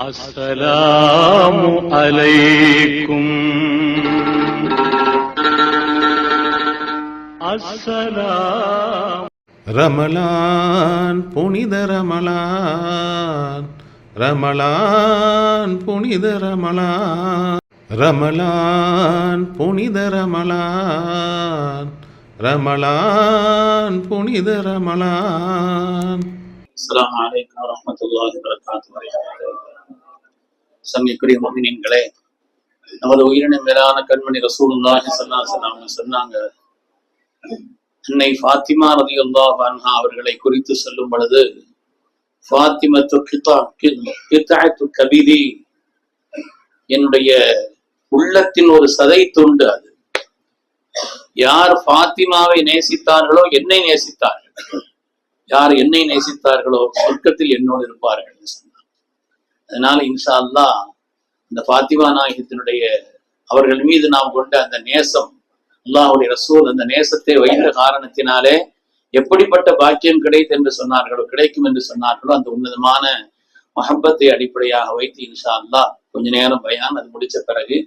السلام عليكم السلام ரமலான் புனித ரமலான் ரமலான் புனித ரமலான் ரமலான் புனித ரமலான் ரமலான் புனித ரமலான் அஸ்ஸலாமு அலைக்கும் வரஹ்மத்துல்லாஹி வபரகாத்துஹு சங்கைக்குரிய முஃமினீன்களே நமது உயிரின மேலான கண்மணி ரசூலுல்லாஹி ஸல்லல்லாஹு அலைஹி வஸல்லம் அவங்க சொன்னாங்க அன்னை ஃபாத்திமா ரலியல்லாஹு அன்ஹா அவர்களை குறித்து சொல்லும் பொழுது ஃபாத்திமத்து கிதா கிதாத்து கபிதி என்னுடைய உள்ளத்தின் ஒரு சதை துண்டு அது. யார் ஃபாத்திமாவை நேசித்தார்களோ என்னை நேசித்தார்கள். யார் என்னை நேசித்தார்களோ சொர்க்கத்தில் என்னோடு இருப்பார்கள். என்று சொன்னார் அதனால இன்ஷா அல்லாஹ் இந்த பாத்திமா நாயகத்தினுடைய அவர்கள் மீது நாம் கொண்ட அந்த நேசம் அல்லாஹுடைய ரசூல் அந்த நேசத்தை வைத்த காரணத்தினாலே எப்படிப்பட்ட பாக்கியம் கிடைத்து என்று சொன்னார்களோ கிடைக்கும் என்று சொன்னார்களோ அந்த உன்னதமான மஹப்பத்தை அடிப்படையாக வைத்து இன்ஷா அல்லாஹ் கொஞ்ச நேரம் பயான் அது முடிச்ச பிறகு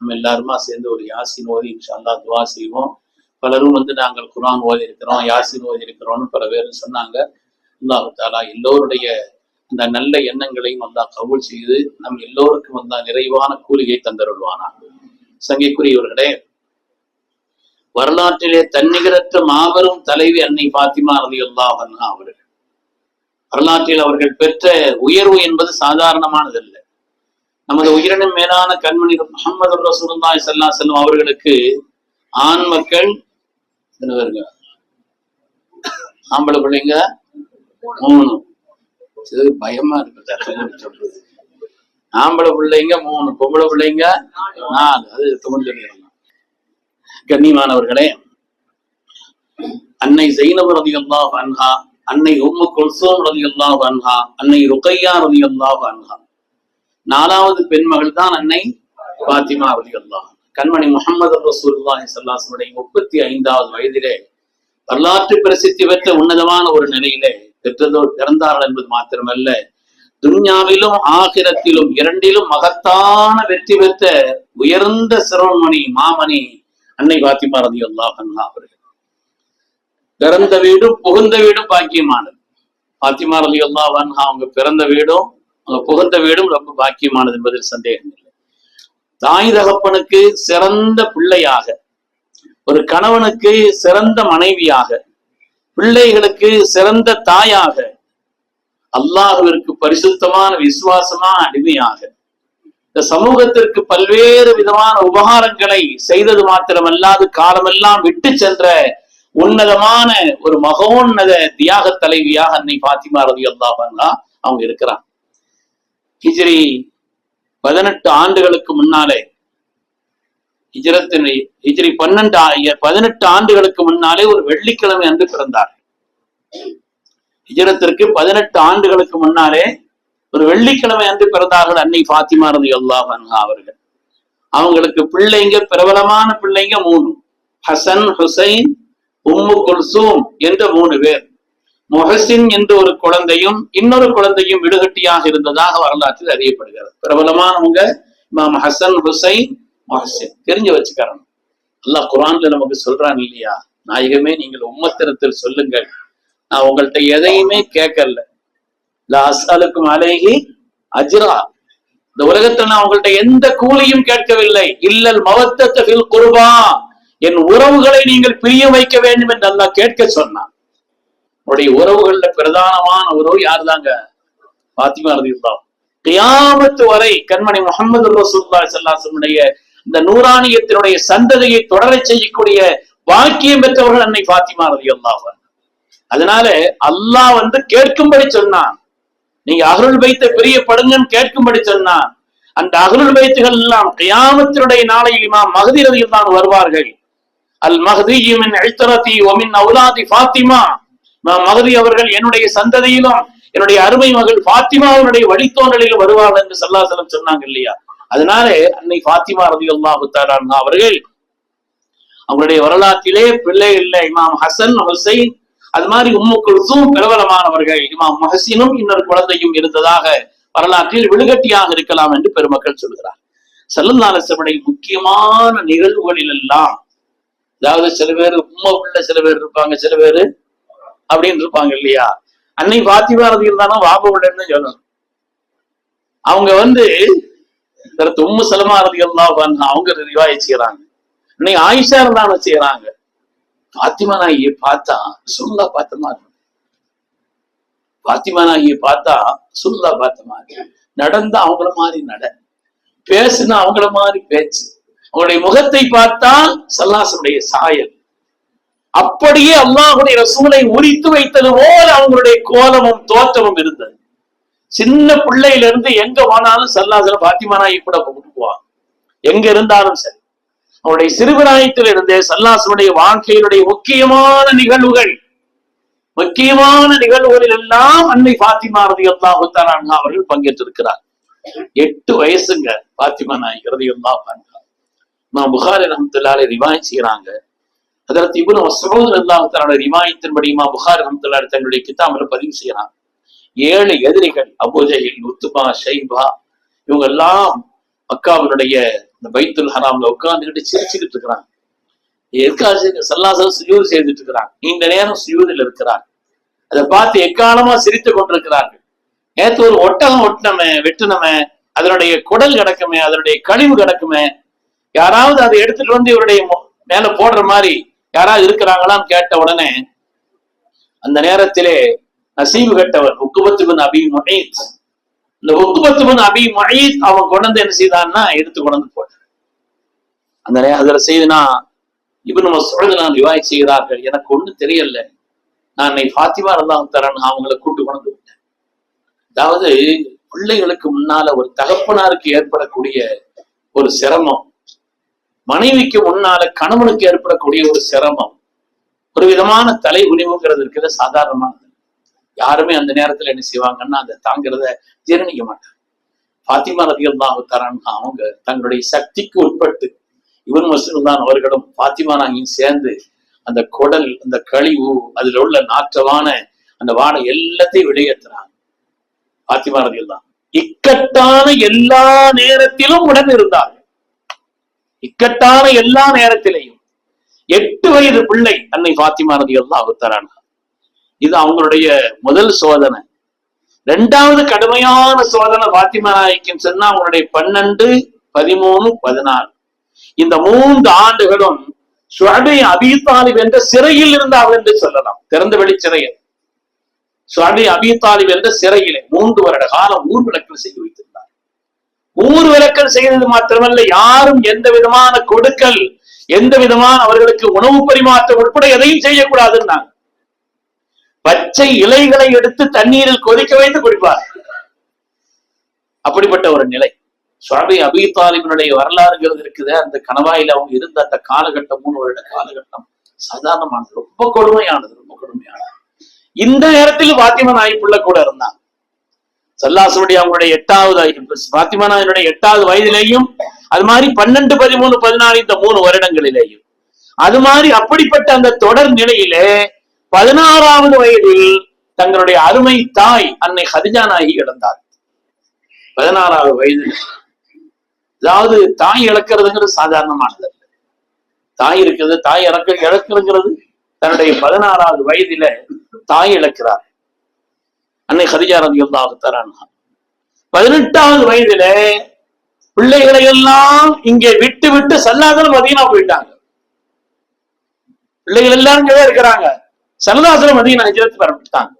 நம்ம எல்லாருமா சேர்ந்து ஒரு யாசின் ஓதி இன்ஷா அல்லா துவா செய்வோம். பலரும் வந்து நாங்கள் குரான் ஓதி இருக்கிறோம் யாசின் ஓதி இருக்கிறோம்னு பல பேர் சொன்னாங்க. அல்லாஹு தாலா எல்லோருடைய அந்த நல்ல எண்ணங்களையும் அல்லாஹ் கபூல் செய்து நம் எல்லோருக்கும் வந்தா நிறைவான கூலியை தந்தருள்வானான் சங்கைக்குரியவர்களே வரலாற்றிலே தன்னிகரற்ற மாபெரும் தலைவி அன்னை பாத்திமா ரதி அவர்கள். வரலாற்றில் அவர்கள் பெற்ற உயர்வு என்பது சாதாரணமானதல்ல நமது உயிரினும் மேலான கண்மணி முகமது ரசூலுல்லாஹி சல்லா அலைஹி அவர்களுக்கு ஆண் மக்கள் ஆம்பளை பிள்ளைங்க மூணு. சரி, பயமா இருக்கு தட்டுன்னு சொல்றது. ஆம்பளை பிள்ளைங்க மூணு பொம்பளை பிள்ளைங்க நாலு. அது தமிழ் சொல்லிடலாம் கண்ணியமானவர்களே அன்னை ஜெயினப் ரலியல்லாஹு அன்ஹா அன்னை உம்மு குல்சூம் ரலியல்லாஹு அன்ஹா அன்னை ருக்கையா ரலியல்லாஹு அன்ஹா. நாலாவது பெண்மகள் தான் அன்னை பாத்திமா ரலியல்லாஹு கண்மணி முகமது ரசூலுல்லாஹி சல்லாசனுடைய முப்பத்தி ஐந்தாவது வயதிலே வரலாற்று பிரசித்தி பெற்ற உன்னதமான ஒரு நிலையிலே பெற்றதோர் பிறந்தார்கள் என்பது மாத்திரமல்ல. துன்யாவிலும் ஆகிரத்திலும் இரண்டிலும் மகத்தான வெற்றி பெற்ற உயர்ந்த சிரோன்மணி மாமணி அன்னை பாத்திமா ரதி அன்ஹா அவர்கள். பிறந்த வீடும் புகுந்த வீடும் பாக்கியமானது. பாத்திமா ரலியல்லாஹு அன்ஹா அவங்க பிறந்த வீடும் அவங்க புகுந்த வீடும் ரொம்ப பாக்கியமானது என்பதில் சந்தேகம் இல்லை. தாய் தகப்பனுக்கு சிறந்த பிள்ளையாக ஒரு கணவனுக்கு சிறந்த மனைவியாக பிள்ளைகளுக்கு சிறந்த தாயாக அல்லாஹுவிற்கு பரிசுத்தமான விசுவாசமான அடிமையாக. இந்த சமூகத்திற்கு பல்வேறு விதமான உபகாரங்களை செய்தது மாத்திரமல்லாது காலமெல்லாம் விட்டு சென்ற உன்னதமான ஒரு மகோன்னத தியாக தலைவியாக அன்னை பாத்திமா ரவி அல்லாஹ் அவங்க இருக்கிறாங்க. ஹிஜ்ரி பதினெட்டு ஆண்டுகளுக்கு முன்னாலே ஹிஜ்ரத்தின் ஹிஜரி பன்னெண்டு பதினெட்டு ஆண்டுகளுக்கு முன்னாலே ஒரு வெள்ளிக்கிழமை அன்று பிறந்தார். ஹிஜரத்திற்கு பதினெட்டு ஆண்டுகளுக்கு முன்னாலே ஒரு வெள்ளிக்கிழமை அன்று பிறந்தார்கள் அன்னை ஃபாத்திமா ரதி அல்லாஹ் அவர்கள். அவங்களுக்கு பிள்ளைங்க பிரபலமான பிள்ளைங்க மூணு. ஹசன் ஹுசைன் உம்மு குல்சூம் என்ற மூணு பேர். முஹசின் என்ற ஒரு குழந்தையும் இன்னொரு குழந்தையும் விடுகட்டியாக இருந்ததாக வரலாற்றில் அறியப்படுகிறது. பிரபலமானவங்க இமாம் ஹசன் ஹுசைன் முஹசின் தெரிஞ்சு வச்சுக்கிறோம் அல்லாஹ் குரான்ல நமக்கு சொல்றான் இல்லையா? நாயகமே நீங்கள் உம்மத்திரத்தில் சொல்லுங்கள். நான் உங்கள்கிட்ட எதையுமே கேட்கல. அசாலுக்கும் அஸ்அலுக்கும் அலைஹி அஜ்ரா. இந்த உலகத்துல நான் உங்கள்கிட்ட எந்த கூலியும் கேட்கவில்லை. இல்லல் மவத்தத்தில் குருபா. என் உறவுகளை நீங்கள் பிரிய வைக்க வேண்டும் என்று அல்லாஹ் கேட்க சொன்னான். உடைய உறவுகள்ல பிரதானமான உறவு யார் தாங்க பாத்திமா இருந்தான் கியாமத்து வரை கண்மணி முகமது ரசூல்லா சல்லாசனுடைய இந்த நூறானியத்தினுடைய சந்ததியை தொடரச் செய்யக்கூடிய வாக்கியம் பெற்றவர்கள் அன்னை பாத்திமா ரவி அன்ஹா. அதனால அல்லாஹ் வந்து கேட்கும்படி சொன்னான். நீங்க அகருள் வைத்த பிரியப்படுங்கன்னு கேட்கும்படி சொன்னான். அந்த அகருள் வைத்துகள் எல்லாம் கியாமத்தினுடைய நாளையில் இமாம் மகதி தான் வருவார்கள். அல் மகதியுமின் எழுத்தரதி ஒமின் அவுலாதி பாத்திமா மகதி அவர்கள் என்னுடைய சந்ததியிலும் என்னுடைய அருமை மகள் ஃபாத்திமாவினுடைய வழித்தோன்றலிலும் வருவார்கள் என்று சல்லாசலம் சொன்னாங்க இல்லையா? அதனால அன்னை ஃபாத்திமா ரதி அல்லாஹுத்தாரான் அவர்கள் அவங்களுடைய வரலாற்றிலே பிள்ளை இல்லை. இமாம் ஹசன் ஹுசைன் அது மாதிரி உம்மு குல்சூம் பிரபலமானவர்கள். இமாம் மஹசினும் இன்னொரு குழந்தையும் இருந்ததாக வரலாற்றில் விழுகட்டியாக இருக்கலாம் என்று பெருமக்கள் சொல்கிறார். செல்லந்தாலசனுடைய முக்கியமான நிகழ்வுகளில் எல்லாம் அதாவது சில பேர் உண்மை உள்ள சில பேர் இருப்பாங்க சில பேர் அப்படின்னு இருப்பாங்க இல்லையா? அன்னை பாத்திமா தானே இருந்தானா உள்ளன்னு சொல்லணும். அவங்க வந்து தரத்து உம்மு சலமா ரதி அவங்க ரிவாயை செய்யறாங்க இன்னைக்கு ஆயிஷா இருந்தான செய்யறாங்க பாத்திமா நாயை பார்த்தா சுல்லா பார்த்த மாதிரி பாத்திமா நாயை பார்த்தா சுல்லா பார்த்த மாதிரி நடந்தா அவங்கள மாதிரி நட. பேசுனா அவங்கள மாதிரி பேச்சு. அவங்களுடைய முகத்தை பார்த்தால் சல்லாசனுடைய சாயல். அப்படியே அல்லாஹுடைய ரசூலை உரித்து வைத்தது போல அவங்களுடைய கோலமும் தோற்றமும் இருந்தது. சின்ன பிள்ளையில இருந்து எங்க போனாலும் சல்லாசல பாத்திமா நாயை கூட கூட்டுக்குவான் எங்க இருந்தாலும் சரி. அவருடைய சிறுபிராயத்தில் இருந்தே சல்லாசனுடைய வாழ்க்கையினுடைய முக்கியமான நிகழ்வுகள் முக்கியமான நிகழ்வுகளில் எல்லாம் அன்னை பாத்திமா ரதி அல்லாஹு அவர்கள் பங்கேற்றிருக்கிறார். எட்டு வயசுங்க பாத்திமா நாய் ரதி அல்லாஹ் நான் புகாரி ரஹமத்துல்லாலே ரிவாய் செய்யறாங்க அதற்கு இவனு மசூத் அல்லாஹ் தன்னோட ரிவாயத்தின்படி மா புகாரி ரஹமத்துல்லாலே தன்னுடைய கித்தாமில் பதிவு செய்யறாங்க ஏழு எதிரிகள் அபுஜஹில் உத்துமா ஷைபா இவங்க எல்லாம் மக்காவினுடைய இந்த பைத்துல் ஹராம்ல உட்கார்ந்துகிட்டு சிரிச்சுக்கிட்டு இருக்கிறாங்க. எதுக்காக சல்லாசம் சுயூர் செய்துட்டு இருக்கிறாங்க. நீண்ட நேரம் சுயூதில் இருக்கிறார் அதை பார்த்து எக்காலமா சிரித்து கொண்டிருக்கிறார்கள்? நேத்து ஒரு ஒட்டகம் ஒட்டினமே வெட்டினமே அதனுடைய குடல் கிடக்குமே அதனுடைய கழிவு கிடக்குமே யாராவது அதை எடுத்துட்டு வந்து இவருடைய மு- மேல போடுற மாதிரி யாராவது இருக்கிறாங்களான்னு கேட்ட உடனே அந்த நேரத்திலே நசீவு கட்டவர் உக்குபத்துபன் அபி முஹீத். இந்த உக்குபத்துபன் அபி முஹீத் அவன் கொண்டந்து என்ன செய்தான்னா எடுத்து கொண்டு போட்டான். அந்த நே- அதுல செய்துனா நம்ம சொல்றது நான் ரிவாய் செய்கிறார்கள். எனக்கு ஒண்ணும் தெரியல. நான் என்னை ஃபாத்திமா இருந்தாலும் தரேன் அவங்களை கூட்டு கொண்டு விட்டேன் அதாவது பிள்ளைகளுக்கு முன்னால ஒரு தகப்பனாருக்கு ஏற்படக்கூடிய ஒரு சிரமம் மனைவிக்கு முன்னால கணவனுக்கு ஏற்படக்கூடிய ஒரு சிரமம் ஒரு விதமான தலை உணிவுங்கிறது இருக்கிறது சாதாரணமானது. யாருமே அந்த நேரத்துல என்ன செய்வாங்கன்னா அதை தாங்கிறத ஜீரணிக்க மாட்டாங்க. பாத்திமா ரதியல்லாஹு தரான் அவங்க தங்களுடைய சக்திக்கு உட்பட்டு இவன் மசூல் தான் அவர்களும் பாத்திமா நாயும் சேர்ந்து அந்த குடல் அந்த கழிவு அதுல உள்ள நாற்றவான அந்த வாடை எல்லாத்தையும் வெளியேற்றுறாங்க. பாத்திமா ரதியல்லாம் இக்கட்டான எல்லா நேரத்திலும் உடன் இருந்தார்கள். இக்கட்டான எல்லா நேரத்திலையும் எட்டு வயது பிள்ளை அன்னை பாத்திமா ரதியல்லாஹு தரான் இது அவங்களுடைய முதல் சோதனை. ரெண்டாவது கடுமையான சோதனை பாத்திமா நாய்க்குன்னு சொன்னா அவங்களுடைய பன்னெண்டு பதிமூணு பதினாலு. இந்த மூன்று ஆண்டுகளும் சுவாபி அபிதாலிப் என்ற சிறையில் இருந்தார்கள் என்று சொல்லலாம். திறந்த வெளி சிறையில். சுவாபி அபிதாலிப் என்ற சிறையிலே மூன்று வருட காலம் ஊர் விளக்கல் செய்து வைத்திருந்தார். ஊர் விளக்கல் செய்தது மாத்திரமல்ல யாரும் எந்த விதமான கொடுக்கல் எந்த விதமான அவர்களுக்கு உணவு பரிமாற்றம் உட்பட எதையும் செய்யக்கூடாதுன்னாங்க. பச்சை இலைகளை எடுத்து தண்ணீரில் கொதிக்க வைத்து குடிப்பார். அப்படிப்பட்ட ஒரு நிலை. சுவாமி அபி தாலிபினுடைய வரலாறுங்கிறது இருக்குது அந்த கணவாயில அவங்க இருந்த அந்த காலகட்டம் மூணு வருட காலகட்டம் சாதாரணமானது ரொம்ப கொடுமையானது ரொம்ப கொடுமையானது. இந்த நேரத்தில் பாத்திமா நாய்ப்புள்ள கூட இருந்தான் சல்லாசுடைய அவங்களுடைய எட்டாவது ஐ- பாத்திமா நாயினுடைய எட்டாவது வயதிலேயும் அது மாதிரி பன்னெண்டு பதிமூணு பதினாலு இந்த மூணு வருடங்களிலேயும். அது மாதிரி அப்படிப்பட்ட அந்த தொடர் நிலையிலே பதினாறாவது வயதில் தங்களுடைய அருமை தாய் அன்னை ஹதிஜா நாயகி இழந்தார் பதினாறாவது வயதில். அதாவது தாய் இழக்கிறதுங்கிறது சாதாரணமானது. தாய் இருக்கிறது தாய் இறக்க இழக்கிறதுங்கிறது தன்னுடைய பதினாறாவது வயதில தாய் இழக்கிறார். அன்னை ஹதிஜா ரதி அல்லாஹு பதினெட்டாவது வயதில பிள்ளைகளை எல்லாம் இங்கே விட்டு விட்டு சல்லாதனம் மதீனா போயிட்டாங்க. பிள்ளைகள் எல்லாரும் இங்கதான் இருக்கிறாங்க. சல்லாசலம் மதீனா ஹிஜரத்து பரப்பிட்டாங்க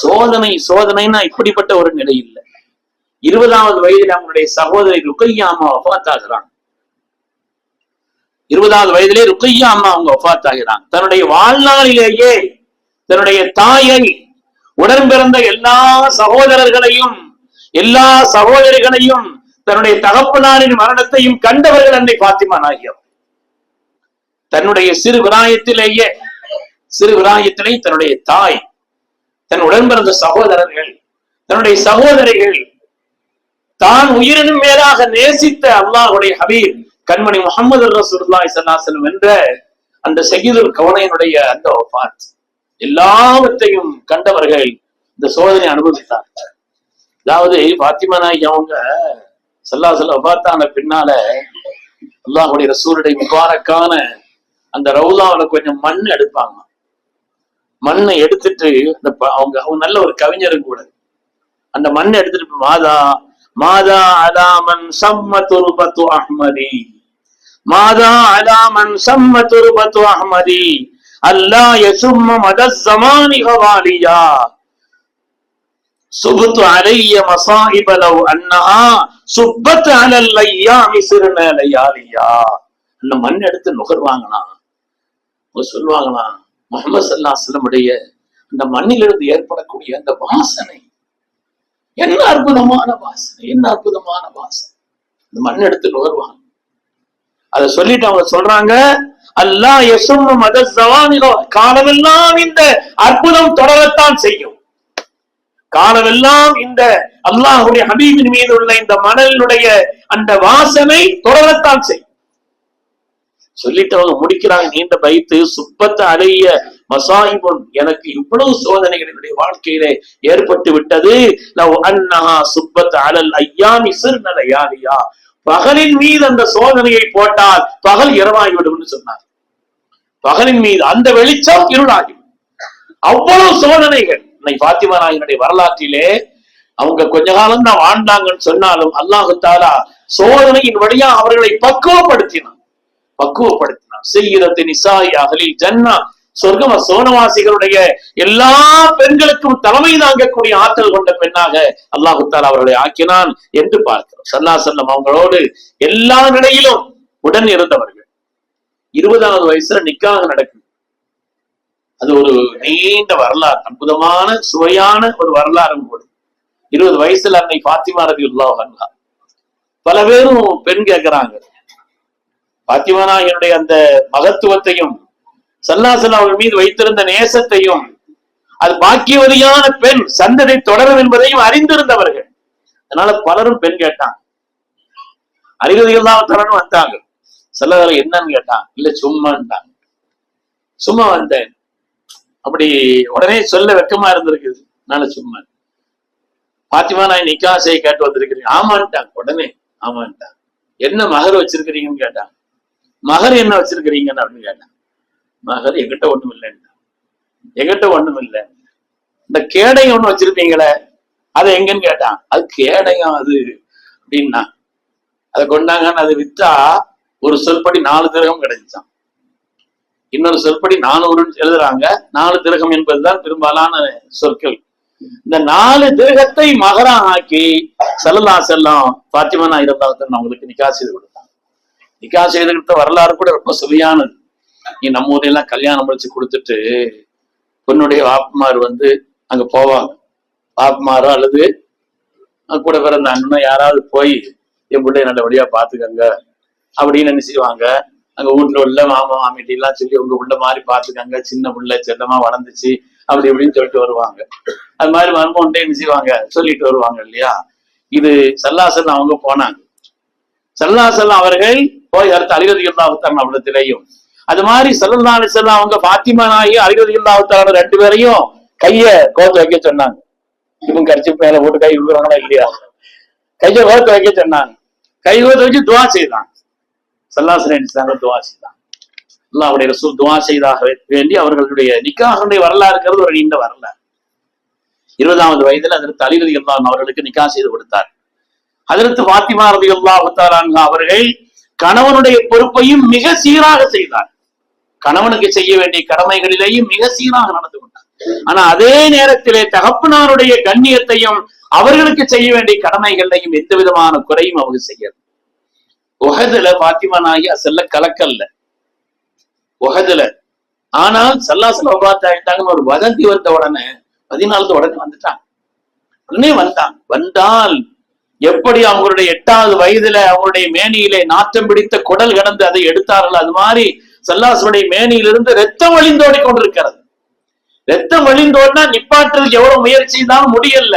சோதனை சோதனைன்னா இப்படிப்பட்ட ஒரு நிலை இல்லை. இருபதாவது வயதில் அவங்களுடைய சகோதரி ருக்கையா அம்மா வஃபாத் ஆகிறாங்க இருபதாவது வயதிலே ருக்கையா அம்மா அவங்க ஒஃபாத்தாகிறாங்க ஆகிறாங்க தன்னுடைய வாழ்நாளிலேயே தன்னுடைய தாயை உடன் பிறந்த எல்லா சகோதரர்களையும் எல்லா சகோதரிகளையும் தன்னுடைய தகப்பனாரின் மரணத்தையும் கண்டவர்கள் அன்னை பாத்திமா நாயகம். தன்னுடைய சிறு விராயத்திலேயே சிறு விராயத்திலே தன்னுடைய தாய் தன் உடன் பிறந்த சகோதரர்கள் தன்னுடைய சகோதரிகள் தான் உயிரினும் மேலாக நேசித்த அல்லாஹுடைய ஹபீப் கண்மணி முகமது ரசூல்லாய் ஸல்லல்லாஹு என்ற அந்த சகிதுல் கவனையினுடைய அந்த ஒப்பாத் எல்லாவற்றையும் கண்டவர்கள் இந்த சோதனை அனுபவித்தார்கள். அதாவது பாத்திமா நாயகி அவங்க சல்லா சொல்ல பார்த்தான பின்னால அல்லாஹுடைய ரசூலுடைய முபாரக்கான அந்த ரவுலாவில் கொஞ்சம் மண் எடுப்பாங்க. மண்ணை எடுத்துட்டு அந்த அவங்க அவங்க நல்ல ஒரு கவிஞரும் கூட. அந்த மண்ணை எடுத்துட்டு மாதா மாதா அலாமன் சம்ம துருபத்து அஹ்மதி. மாதா அலாமன் சம்ம துருபத்து அஹ்மதி. அல்லா யசும்ம மத ஜமானி ஹவாலியா சுபத்து அலைய மசாஹிபலவ் அன்னஹா சுப்பத்து அலல்லையா ஐயாமி அந்த மண் எடுத்து நுகர்வாங்களாம். சொல்லுவாங்களாம். முகமது சல்லா செல்லமுடைய அந்த மண்ணிலிருந்து ஏற்படக்கூடிய அந்த வாசனை. என்ன அற்புதமான வாசனை என்ன அற்புதமான வாசனை. இந்த மண் எடுத்து நுகர்வாங்க. அதை சொல்லிட்டு அவங்க சொல்றாங்க அல்லாஹ் எசும் மத ஜவானிலோ காலமெல்லாம் இந்த அற்புதம் தொடரத்தான் செய்யும். காலமெல்லாம் இந்த அல்லாஹுடைய ஹபீபின் மீது உள்ள இந்த மணலினுடைய அந்த வாசனை தொடரத்தான் செய்யும். சொல்லிட்டு அவங்க முடிக்கிறாங்க நீண்ட பைத்து சுப்பத்த அலைய மசாயிபுன் எனக்கு இவ்வளவு சோதனைகள் என்னுடைய வாழ்க்கையிலே ஏற்பட்டு விட்டது. லவ் அன்னஹா சுப்பத் அலல் ஐயாமி நலையாலியா பகலின் மீது அந்த சோதனையை போட்டால் பகல் இரவாகிவிடும் சொன்னார். பகலின் மீது அந்த வெளிச்சம் இருளாகி. அவ்வளவு சோதனைகள். இன்னைக்கு பாத்திமா நாயனுடைய வரலாற்றிலே அவங்க கொஞ்ச காலம் தான் வாழ்ந்தாங்கன்னு சொன்னாலும் அல்லாஹு தாலா சோதனையின் வழியா அவர்களை பக்குவப்படுத்தினான். பக்குவப்படுத்தினான். செய்கிறது நிசாய் அகலில் ஜன்னா சொர்க்கம சோனவாசிகளுடைய எல்லா பெண்களுக்கும் தலைமை தாங்கக்கூடிய ஆற்றல் கொண்ட பெண்ணாக அல்லாஹுத்தால் அவர்களை ஆக்கினான் என்று பார்க்கிறோம். சல்லா செல்லம் அவங்களோடு எல்லா நிலையிலும் உடன் இருந்தவர்கள். இருபதாவது வயசுல நிக்காக நடக்குது. அது ஒரு நீண்ட வரலாறு அற்புதமான சுவையான ஒரு வரலாறும் கூட. இருபது வயசுல அன்னை பாத்திமா ரவி உல்லாஹ் பல பேரும் பெண் கேட்கிறாங்க பாத்திமானாயனுடைய அந்த மகத்துவத்தையும் சல்லாசல் அவர்கள் மீது வைத்திருந்த நேசத்தையும் அது பாக்கியவதியான பெண் சந்ததி தொடரும் என்பதையும் அறிந்திருந்தவர்கள். அதனால பலரும் பெண் கேட்டான் அறிகுறிகள் தான் தரணும் வந்தாங்க. செல்லதால என்னன்னு கேட்டான். இல்ல சும்மான்ட்டாங்க. சும்மா வந்தேன். அப்படி உடனே சொல்ல வெக்கமா இருந்திருக்குது. அதனால சும்மா. பாத்திமா நான் நிக்காசையை கேட்டு வந்திருக்கிறேன் ஆமான்ட்டாங்க. உடனே ஆமான்ட்டாங்க. என்ன மகர் வச்சிருக்கிறீங்கன்னு கேட்டாங்க. மகர் என்ன வச்சிருக்கிறீங்கன்னு அப்படின்னு கேட்டான். மகர் எங்கிட்ட ஒண்ணும் இல்லைன்னு. எங்கிட்ட ஒண்ணும் இல்லை. இந்த கேடயம் ஒண்ணு வச்சிருப்பீங்களே அது எங்கன்னு கேட்டான். அது கேடயம் அது அப்படின்னா அதை கொண்டாங்கன்னு அதை வித்தா ஒரு சொல்படி நாலு திரகம் கிடைச்சான். இன்னொரு சொற்படி நானூறுன்னு எழுதுறாங்க. நாலு திரகம் என்பதுதான் பெரும்பாலான சொற்கள். இந்த நாலு திரகத்தை மகரா ஆக்கி செல்லலா செல்லம் பாத்திமனா இருந்தாலும் அவங்களுக்கு நிக்கா செய்து கொடுத்தாங்க நிக்கா செய்து வரலாறு கூட ரொம்ப சுவையானது. நீ நம்ம ஊரையெல்லாம் கல்யாணம் முடிச்சு கொடுத்துட்டு பொண்ணுடைய வாப்புமார் வந்து அங்க போவாங்க. வாப்புமாரோ அல்லது கூட பிறந்த அண்ணன் யாராவது போய் என் பிள்ளைய நல்லபடியா பாத்துக்கங்க அப்படின்னு என்ன செய்வாங்க? அங்க வீட்டுல உள்ள மாமா மாமிட்டி எல்லாம் சொல்லி உங்க உள்ள மாதிரி பாத்துக்கங்க சின்ன பிள்ளை செல்லமா வளர்ந்துச்சு அப்படி இப்படின்னு சொல்லிட்டு வருவாங்க. அது மாதிரி மருமகன்ட்டே என்ன செய்வாங்க? சொல்லிட்டு வருவாங்க இல்லையா? இது சல்லாசன் அவங்க போனாங்க. சல்லாசல் அவர்கள் போய் அடுத்து அலிகதிகள்லாவுத்தான் அவ்வளத்திலையும் அது மாதிரி சல்லல்லா அலிசல்லாம் அவங்க பாத்திமா நாயி அலிகதிகள்லாவுத்தான ரெண்டு பேரையும் கைய கோத்து வைக்க சொன்னாங்க. இவங்க கரிச்சு மேல போட்டு கை விடுவாங்களா இல்லையா? கையை கோத்து வைக்க சொன்னாங்க. கை கோத்து வச்சு துவா செய்தான் சல்லாசன் துவா செய்தான் அல்லாஹ்வுடைய ரசூல் துவா செய்தாக வேண்டி அவர்களுடைய நிக்காஹுடைய வரலாறு இருக்கிறது ஒரு நீண்ட வரலாறு. இருபதாவது வயதுல அதற்கு அலிரதி அல்லாஹ் அவர்களுக்கு நிக்கா செய்து கொடுத்தார். அதற்கு பாத்திமா ரதி அல்லாஹ் அவர்கள் கணவனுடைய பொறுப்பையும் மிக சீராக செய்தார். கணவனுக்கு செய்ய வேண்டிய கடமைகளிலேயும் மிக சீராக நடந்து கொண்டார். ஆனா அதே நேரத்திலே தகப்பனாருடைய கண்ணியத்தையும் அவர்களுக்கு செய்ய வேண்டிய கடமைகளையும் எந்த விதமான குறையும் அவங்க செய்யல. உகதுல பாத்திமா நாயி செல்ல கலக்கல்ல. உகதுல. ஆனால் சல்லாசல ஆயிட்டாங்கன்னு ஒரு வதந்தி வந்த உடனே பதினாலு உடனே வந்துட்டாங்க. உடனே வந்தான். வந்தால் எப்படி அவங்களுடைய எட்டாவது வயதுல அவங்களுடைய மேனியிலே நாற்றம் பிடித்த குடல் கடந்து அதை எடுத்தார்கள்? அது மாதிரி சல்லாசுடைய மேனியிலிருந்து ரத்தம் வழிந்தோடி கொண்டிருக்கிறது. ரத்தம் வழிந்தோடினா நிப்பாட்டுறதுக்கு எவ்வளவு முயற்சி தான் முடியல.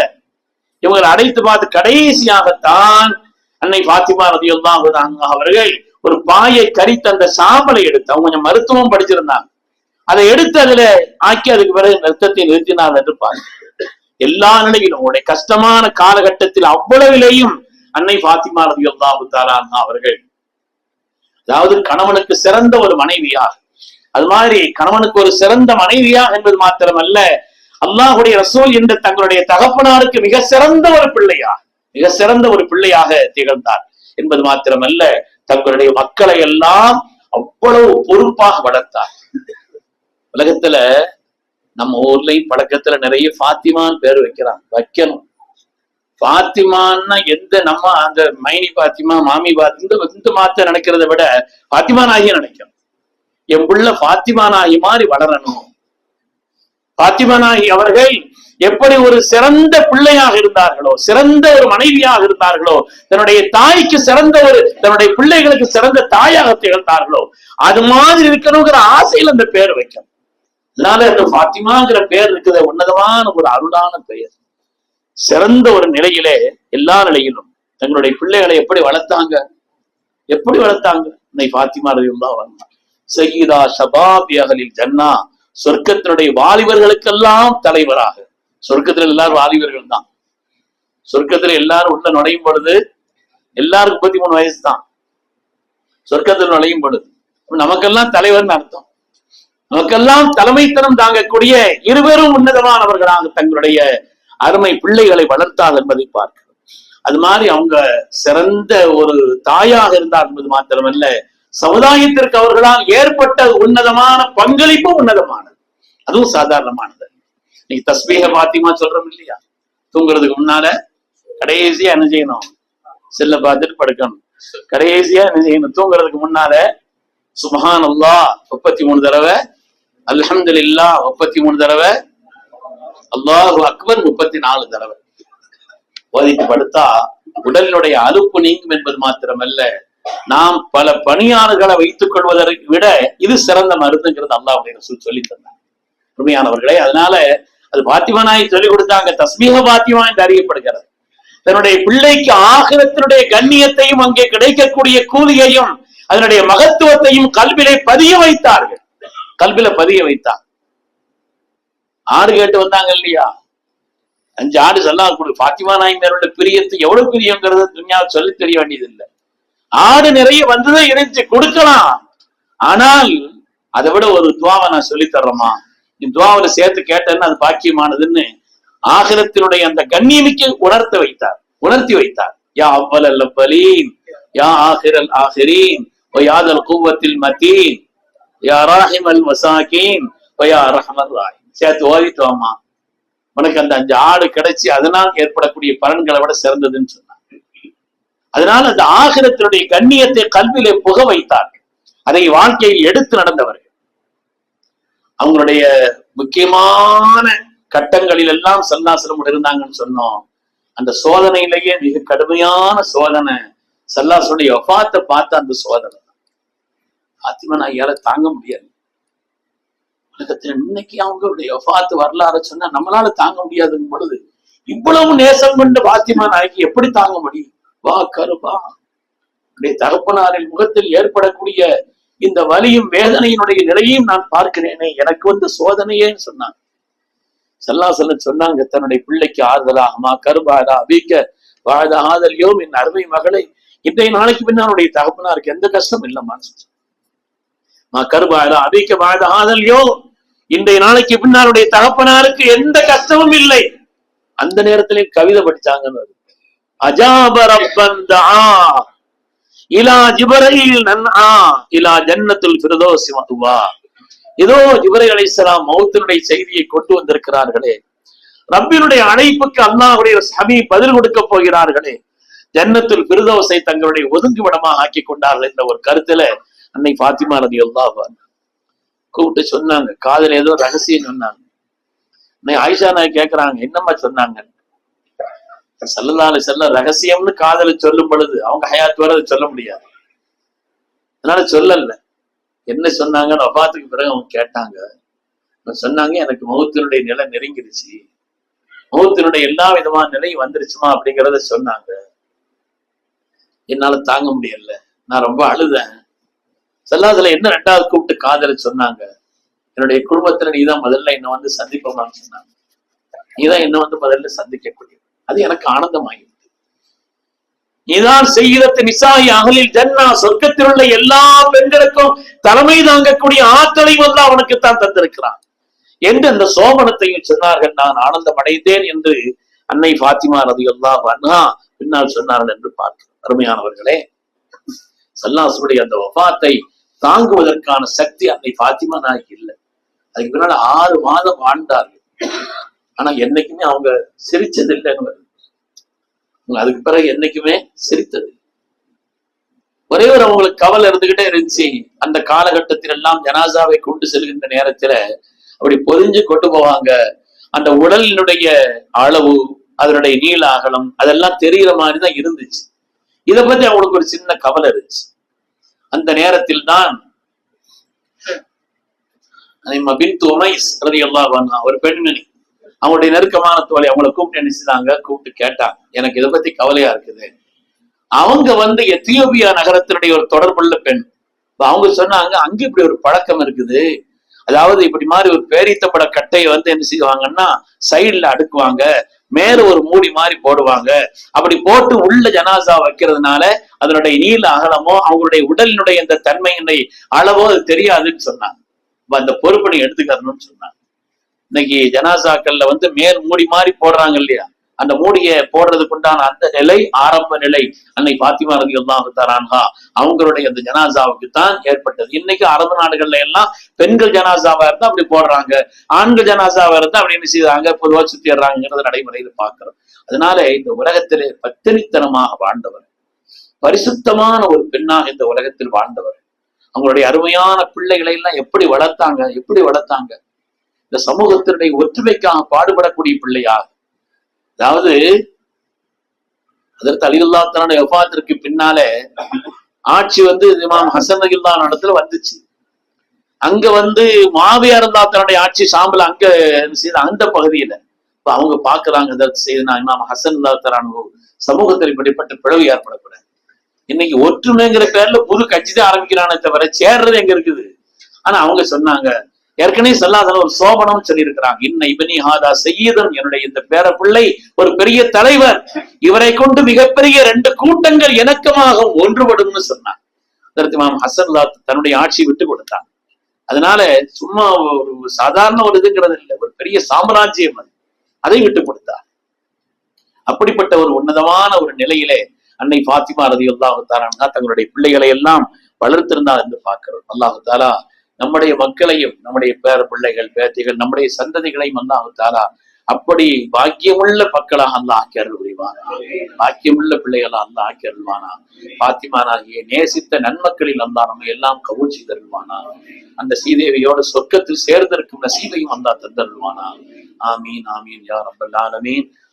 இவங்களை அடைத்து பார்த்து கடைசியாகத்தான் அன்னை பாத்திமா ரதியம் அவர்கள் ஒரு பாயை கரித்து அந்த சாம்பலை எடுத்து அவங்க கொஞ்சம் மருத்துவம் படிச்சிருந்தாங்க. அதை எடுத்து அதுல ஆக்கி அதுக்கு பிறகு ரத்தத்தை நிறுத்தினார் என்று பாருங்க எல்லா நிலையிலும் உடைய கஷ்டமான காலகட்டத்தில் அவ்வளவிலேயும் அன்னை பாத்திமா ரவி அல்லாஹு அவர்கள் அதாவது கணவனுக்கு சிறந்த ஒரு மனைவியாக அது மாதிரி கணவனுக்கு ஒரு சிறந்த மனைவியா என்பது மாத்திரமல்ல அல்லாஹுடைய ரசூல் என்ற தங்களுடைய தகப்பனாருக்கு மிக சிறந்த ஒரு பிள்ளையா மிக சிறந்த ஒரு பிள்ளையாக திகழ்ந்தார் என்பது மாத்திரமல்ல தங்களுடைய மக்களை எல்லாம் அவ்வளவு பொறுப்பாக வளர்த்தார். உலகத்துல நம்ம ஊர்லயும் பழக்கத்துல நிறைய ஃபாத்திமான்னு பேர் வைக்கிறான் வைக்கணும். பாத்திமான்னா எந்த நம்ம அந்த மைனி பாத்திமா மாமி பாத்தி இந்த மாத்த நினைக்கிறத விட பாத்திமா நாகிய நினைக்கணும். என் புள்ள பாத்திமா நாகி மாதிரி வளரணும். பாத்திமா நாகி அவர்கள் எப்படி ஒரு சிறந்த பிள்ளையாக இருந்தார்களோ சிறந்த ஒரு மனைவியாக இருந்தார்களோ தன்னுடைய தாய்க்கு சிறந்த ஒரு தன்னுடைய பிள்ளைகளுக்கு சிறந்த தாயாக திகழ்ந்தார்களோ அது மாதிரி இருக்கணுங்கிற ஆசையில் அந்த பேர் வைக்கணும். அதனால இந்த பாத்திமாங்கிற பெயர் இருக்கிற உன்னதமான ஒரு அருளான பெயர். சிறந்த ஒரு நிலையிலே எல்லா நிலையிலும் தங்களுடைய பிள்ளைகளை எப்படி வளர்த்தாங்க? எப்படி வளர்த்தாங்க? இன்னை பாத்திமா ரவியுல்லா வந்தாங்க சகிதா சபாபி அகலில் ஜன்னா சொர்க்கத்தினுடைய வாலிபர்களுக்கெல்லாம் தலைவராக. சொர்க்கத்துல எல்லாரும் வாலிபர்கள் தான். சொர்க்கத்துல எல்லாரும் உள்ள நுழையும் பொழுது எல்லாருக்கும் முப்பத்தி மூணு வயசு தான். சொர்க்கத்தில் நுழையும் பொழுது. நமக்கெல்லாம் தலைவர்னு அர்த்தம். நமக்கெல்லாம் தலைமைத்தனம் தாங்கக்கூடிய இருவரும் உன்னதமானவர்களாக தங்களுடைய அருமை பிள்ளைகளை வளர்த்தார் என்பதை பார்க்கிறோம். அது மாதிரி அவங்க சிறந்த ஒரு தாயாக இருந்தார் என்பது மாத்திரமல்ல சமுதாயத்திற்கு அவர்களால் ஏற்பட்ட உன்னதமான பங்களிப்பும் உன்னதமானது. அதுவும் சாதாரணமானது. நீங்க தஸ்மீக பாத்தியமா சொல்றோம் இல்லையா? தூங்குறதுக்கு முன்னால கடைசியா என்ன செய்யணும்? செல்ல பார்த்துட்டு படுக்கணும். கடைசியா என்ன செய்யணும்? தூங்குறதுக்கு முன்னால சுபஹான் அல்லா முப்பத்தி மூணு தடவை அல்ஹம்துலில்லாஹ் முப்பத்தி மூணு தடவை. அல்லாஹு அக்பர் முப்பத்தி நாலு தடவை. ஓதிட்டு படுத்தா உடலினுடைய அலுப்பு நீங்கும் என்பது மாத்திரமல்ல நாம் பல பணியாளர்களை வைத்துக் கொள்வதற்கு விட இது சிறந்த மருந்துங்கிறது அல்லாவுடைய ரசூல் சொல்லி தந்தார். உண்மையானவர்களே அதனால அது பாத்திமனாய் சொல்லிக் கொடுத்தாங்க தஸ்மீக பாத்திமா என்று அறியப்படுகிறது. தன்னுடைய பிள்ளைக்கு ஆகிரத்தினுடைய கண்ணியத்தையும் அங்கே கிடைக்கக்கூடிய கூலியையும் அதனுடைய மகத்துவத்தையும் கல்விலே பதிய வைத்தார்கள். கல்வில பதிய வைத்தான். ஆடு கேட்டு வந்தாங்க இல்லையா? அஞ்சு ஆடு சொல்லாம் கொடு. பாத்திமா நாய் பிரியத்து எவ்வளவு பிரியங்கிறத துணியா சொல்லி தெரிய வேண்டியது இல்லை ஆடு நிறைய வந்ததை இறைச்சி கொடுக்கலாம். ஆனால் அதை விட ஒரு துவாவை நான் சொல்லி தர்றோமா நீ துவாவில சேர்த்து கேட்டேன்னு அது பாக்கியமானதுன்னு ஆகிரத்தினுடைய அந்த கண்ணியமிக்கு உணர்த்த வைத்தார். உணர்த்தி வைத்தார். யா அவ்வல் பலீன் யா ஆஹிரல் ஆஹிரீன் யாதல் கூவத்தில் மத்தீன். யா அல் மசாக்கீன் சேர்த்து ஓதிட்டு வாமா உனக்கு அந்த அஞ்சு ஆடு கிடைச்சி அதனால் ஏற்படக்கூடிய பலன்களை விட சிறந்ததுன்னு சொன்னாங்க அதனால அந்த ஆகிரத்தினுடைய கண்ணியத்தை கல்வியிலே புக வைத்தார்கள். அதை வாழ்க்கையில் எடுத்து நடந்தவர்கள். அவங்களுடைய முக்கியமான கட்டங்களில் எல்லாம் சல்லாசலம் இருந்தாங்கன்னு சொன்னோம். அந்த சோதனையிலேயே மிக கடுமையான சோதனை. சல்லாசனுடைய ஒஃபாத்தை பார்த்த அந்த சோதனை. பாத்திமா நான் தாங்க முடியாது. உலகத்துல இன்னைக்கு அவங்களுடைய ஒஃபாத்து வரலாறு சொன்னா நம்மளால தாங்க முடியாதுங்கும் பொழுது இவ்வளவு நேசம் கொண்ட பாத்திமா நாய்க்கு எப்படி தாங்க முடியும்? வா கருபா. உடைய தகப்பனாரின் முகத்தில் ஏற்படக்கூடிய இந்த வலியும் வேதனையினுடைய நிலையையும் நான் பார்க்கிறேனே எனக்கு வந்து சோதனையேன்னு சொன்னாங்க செல்லாசல்ல சொன்னாங்க தன்னுடைய பிள்ளைக்கு ஆறுதலாகமா? கருபாடா அபிக்க வாழ ஆதலியோ என் அருமை மகளை இன்றைய நாளைக்கு பின்னாருடைய தகப்பனாருக்கு எந்த கஷ்டம் இல்லம்மான்னு சொன்னாங்க மா அபிக்க இன்றைய நாளைக்கு பின்னாருடைய தகப்பனாருக்கு எந்த கஷ்டமும் இல்லை. அந்த நேரத்திலே கவிதை படிச்சாங்கன்னு வருது. இலா ஜிபரையில் நன்ஆ இலா ஜன்னத்துல் ஃபிர்தௌஸ் மதுவா இதோ ஜிபரை அலைஹிஸ்ஸலாம் மௌத்தினுடைய செய்தியை கொண்டு வந்திருக்கிறார்களே. ரப்பினுடைய அழைப்புக்கு அல்லாஹுடைய சபி பதில் கொடுக்க போகிறார்களே. ஜன்னத்துல் பிரதோசை தங்களுடைய ஒதுங்குவிடமாக ஆக்கி கொண்டார்கள் என்ற ஒரு கருத்துல அன்னை பாத்திமா ரதி அன்ஹா. கூப்பிட்டு சொன்னாங்க. காதல் ஏதோ ரகசியம் சொன்னாங்க. அன்னை ஆயிஷா நாய் கேக்குறாங்க என்னம்மா சொன்னாங்க? சல்லல்லாஹு செல்ல ரகசியம்னு காதல சொல்லும் பொழுது அவங்க ஹயாத் வர சொல்ல முடியாது. அதனால சொல்லல. என்ன சொன்னாங்கன்னு வபாத்துக்கு பிறகு அவங்க கேட்டாங்க. சொன்னாங்க எனக்கு மௌத்தினுடைய நிலை நெருங்கிருச்சு. மௌத்தினுடைய எல்லா விதமான நிலை வந்துருச்சுமா அப்படிங்கிறத சொன்னாங்க. என்னால தாங்க முடியல. நான் ரொம்ப அழுதேன். செல்லாதுல என்ன ரெண்டாவது கூப்பிட்டு காதல சொன்னாங்க? என்னுடைய குடும்பத்துல நீதான் முதல்ல என்ன வந்து சந்திப்போமான்னு சொன்னாங்க. நீதான் என்ன வந்து முதல்ல சந்திக்கக்கூடிய. அது எனக்கு ஆனந்தமாயிருக்கு. நீதான் செய்கிறத்து நிசாயி அகலில் ஜன்னா சொர்க்கத்தில் உள்ள எல்லா பெண்களுக்கும் தலைமை தாங்கக்கூடிய ஆற்றலை வந்து அவனுக்கு தான் தந்திருக்கிறான். என்று அந்த சோமனத்தையும் சொன்னார்கள் நான் ஆனந்தம் அடைந்தேன் என்று அன்னை பாத்திமா ரதி அல்லாஹ் பின்னால் சொன்னார்கள் என்று பார்க்கிறோம். அருமையானவர்களே சல்லாசுடைய அந்த வஃபாத்தை தாங்குவதற்கான சக்தி அன்னை பாத்திமா நாய்க்கு இல்லை. அதுக்கு பின்னால ஆறு மாதம் ஆண்டார்கள். ஆனா என்னைக்குமே அவங்க சிரிச்சது இல்லைன்னு அதுக்கு பிறகு என்னைக்குமே சிரித்தது ஒரே ஒரு அவங்களுக்கு கவலை இருந்துகிட்டே இருந்துச்சு. அந்த காலகட்டத்தில் எல்லாம் ஜனாசாவை கொண்டு செல்கின்ற நேரத்துல அப்படி பொதிஞ்சு கொண்டு போவாங்க. அந்த உடலினுடைய அளவு அதனுடைய நீள அகலம் அதெல்லாம் தெரிகிற மாதிரி தான் இருந்துச்சு. இதை பத்தி அவங்களுக்கு ஒரு சின்ன கவலை இருந்துச்சு. அந்த நேரத்தில் தான் ஒரு பெண்மணி. அவங்களுடைய நெருக்கமான தோழி அவங்கள கூப்பிட்டு நினைச்சாங்க கூப்பிட்டு கேட்டாங்க. எனக்கு இதை பத்தி கவலையா இருக்குது. அவங்க வந்து எத்தியோபியா நகரத்தினுடைய ஒரு தொடர்புள்ள பெண். அவங்க சொன்னாங்க அங்க இப்படி ஒரு பழக்கம் இருக்குது. அதாவது இப்படி மாதிரி ஒரு பேரித்தப்பட கட்டையை வந்து என்ன செய்வாங்கன்னா சைடுல அடுக்குவாங்க. மேல ஒரு மூடி மாதிரி போடுவாங்க. அப்படி போட்டு உள்ள ஜனாசா வைக்கிறதுனால அதனுடைய நீள அகலமோ அவங்களுடைய உடலினுடைய இந்த தன்மையினுடைய அளவோ அது தெரியாதுன்னு சொன்னாங்க. அந்த பொறுப்பை நீ சொன்னாங்க. இன்னைக்கு ஜனாசாக்கள்ல வந்து மேல் மூடி மாதிரி போடுறாங்க இல்லையா? அந்த மூடியை போடுறதுக்கு உண்டான அந்த நிலை ஆரம்ப நிலை அன்னை பாத்திமா ரதி அல்லாஹு அவங்களுடைய அந்த ஜனாசாவுக்கு தான் ஏற்பட்டது. இன்னைக்கு அரபு நாடுகள்ல எல்லாம் பெண்கள் ஜனாசாவா இருந்தா அப்படி போடுறாங்க ஆண்கள் ஜனாசாவா இருந்தா அப்படி என்ன செய்யறாங்க பொதுவா சுத்திடுறாங்கிறது நடைமுறையில பாக்குறோம் அதனால இந்த உலகத்திலே பத்தினித்தனமாக வாழ்ந்தவர் பரிசுத்தமான ஒரு பெண்ணாக இந்த உலகத்தில் வாழ்ந்தவர். அவங்களுடைய அருமையான பிள்ளைகளை எல்லாம் எப்படி வளர்த்தாங்க எப்படி வளர்த்தாங்க? இந்த சமூகத்தினுடைய ஒற்றுமைக்காக பாடுபடக்கூடிய பிள்ளையாக அதாவது அதற்கு அலிகுல்லா தன்னுடைய பின்னாலே ஆட்சி வந்து இமாம் ஹசன் அகில்லா இடத்துல வந்துச்சு. அங்க வந்து மாவியார் இருந்தா தன்னுடைய ஆட்சி சாம்பல் அங்க செய்த அந்த பகுதியில. இப்ப அவங்க பாக்குறாங்க இதற்கு செய்து இமாம் ஹசன் அல்லா தரானு சமூகத்தில் இப்படிப்பட்ட பிளவு ஏற்படக்கூடாது. இன்னைக்கு ஒற்றுமைங்கிற பேர்ல புது கட்சி தான் ஆரம்பிக்கிறானே தவிர சேர்றது எங்க இருக்குது? ஆனா அவங்க சொன்னாங்க ஏற்கனவே சொல்லாதன ஒரு சோபனம் சொல்லியிருக்கிறாங்க. இன்ன இவனி ஹாதா செய்யதன் என்னுடைய இந்த பேர பிள்ளை ஒரு பெரிய தலைவர். இவரை கொண்டு மிகப்பெரிய ரெண்டு கூட்டங்கள் இணக்கமாக ஒன்றுபடும்னு சொன்னார். அதற்கு ஹசன் தன்னுடைய ஆட்சி விட்டு கொடுத்தான் அதனால சும்மா ஒரு சாதாரண ஒரு இதுங்கிறது இல்லை. ஒரு பெரிய சாம்ராஜ்யம் அது. அதை விட்டு கொடுத்தார். அப்படிப்பட்ட ஒரு உன்னதமான ஒரு நிலையிலே அன்னை பாத்திமா ரதி அல்லாஹு தாலா தங்களுடைய பிள்ளைகளை எல்லாம் வளர்த்திருந்தார் என்று பார்க்கிறோம். அல்லாஹு தாலா நம்முடைய மக்களையும் நம்முடைய பேர பிள்ளைகள் பேத்திகள் நம்முடைய சந்ததிகளையும் அல்லாஹு அப்படி பாக்கியமுள்ள மக்களாக அல்ல ஆக்கி அருள் புரிவானா? பாக்கியமுள்ள பிள்ளைகளா அல்ல ஆக்கி அருள்வானா பாத்திமானாகிய நேசித்த நன்மக்களில் அல்லா நம்ம எல்லாம் கவுள் தருள்வானா அந்த சீதேவியோட சொர்க்கத்தில் சேர்ந்திருக்கும் நசீதையும் அல்லா தந்தருள்வானா? ஆமீன் ஆமீன் யார் அப்பல்லாலமீன்